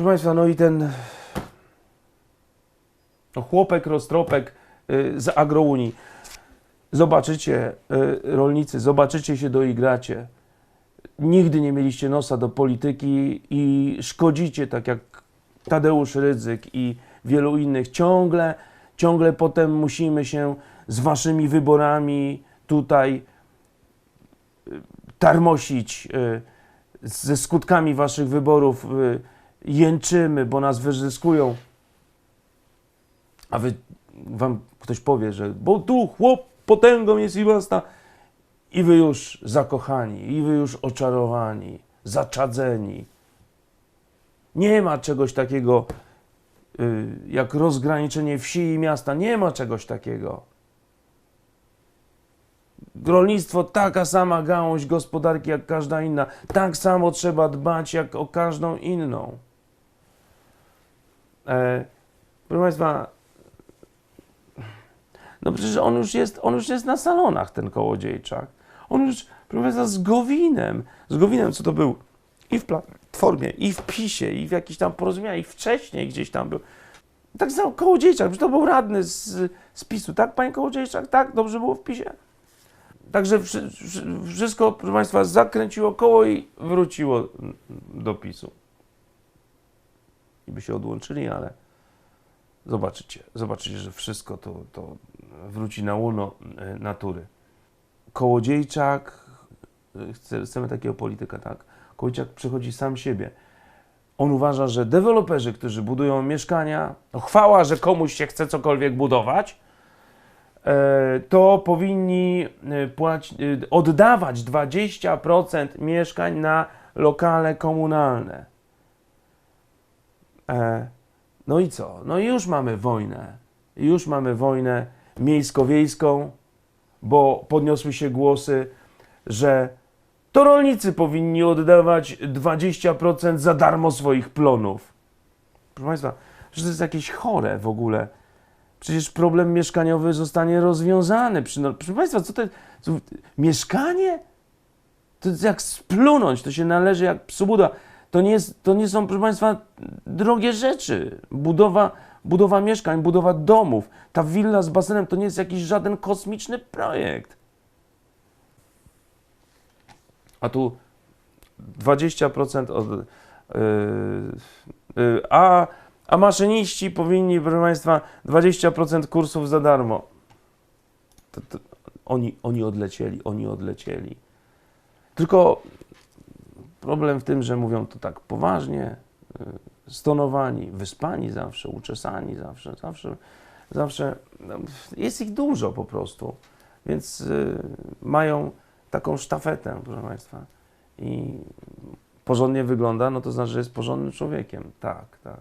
Proszę Państwa, no i ten no, chłopek, roztropek y, z agrounii. Zobaczycie, y, rolnicy, zobaczycie się doigracie. Nigdy nie mieliście nosa do polityki i szkodzicie, tak jak Tadeusz Rydzyk i wielu innych. Ciągle, ciągle potem musimy się z waszymi wyborami tutaj y, tarmosić ze skutkami waszych wyborów. Jęczymy, bo nas wyzyskują. A wy, wam ktoś powie, że bo tu chłop potęgą jest i basta. I wy już zakochani, i wy już oczarowani, zaczadzeni. Nie ma czegoś takiego y, jak rozgraniczenie wsi i miasta. Nie ma czegoś takiego. Rolnictwo taka sama gałąź gospodarki jak każda inna. Tak samo trzeba dbać jak o każdą inną. E, proszę Państwa, no przecież on już jest, on już jest na salonach, ten kołodziejczak. On już, proszę Państwa, z Gowinem, z Gowinem, co to był i w Platformie, i w PiSie, i w jakichś tam porozumieniach, i wcześniej gdzieś tam był. Tak samo kołodziejczak, przecież to był radny z, z PiSu, tak, panie kołodziejczak? Tak, dobrze było w PiSie? Także wszy, wszy, wszystko, proszę Państwa, zakręciło koło i wróciło do PiSu. I by się odłączyli, ale zobaczycie, zobaczycie, że wszystko to, to wróci na łono e, natury. Kołodziejczak, e, chce, chcemy takiego polityka, tak? Kołodziejczak przychodzi sam siebie. On uważa, że deweloperzy, którzy budują mieszkania, no chwała, że komuś się chce cokolwiek budować, e, to powinni płaci, oddawać 20% mieszkań na lokale komunalne. E, No i co? No i już mamy wojnę. Już mamy wojnę miejsko-wiejską, bo podniosły się głosy, że to rolnicy powinni oddawać 20% za darmo swoich plonów. Proszę Państwa, że to jest jakieś chore w ogóle. Przecież problem mieszkaniowy zostanie rozwiązany. No, Proszę Państwa, co to jest? Mieszkanie? To jest jak splunąć, to się należy jak psu Buda. To nie, jest, to nie są, proszę Państwa, drogie rzeczy. Budowa, budowa mieszkań, budowa domów. Ta willa z basenem to nie jest jakiś żaden kosmiczny projekt. A tu 20% od. Yy, yy, a, a maszyniści powinni, proszę Państwa, 20% kursów za darmo. To, to, oni, oni odlecieli, oni odlecieli. Tylko problem w tym, że mówią to tak poważnie, yy, stonowani, wyspani zawsze, uczesani zawsze, zawsze, zawsze. no, Jest ich dużo po prostu, więc yy, mają taką sztafetę, proszę Państwa. I porządnie wygląda, no to znaczy, że jest porządnym człowiekiem. Tak, tak.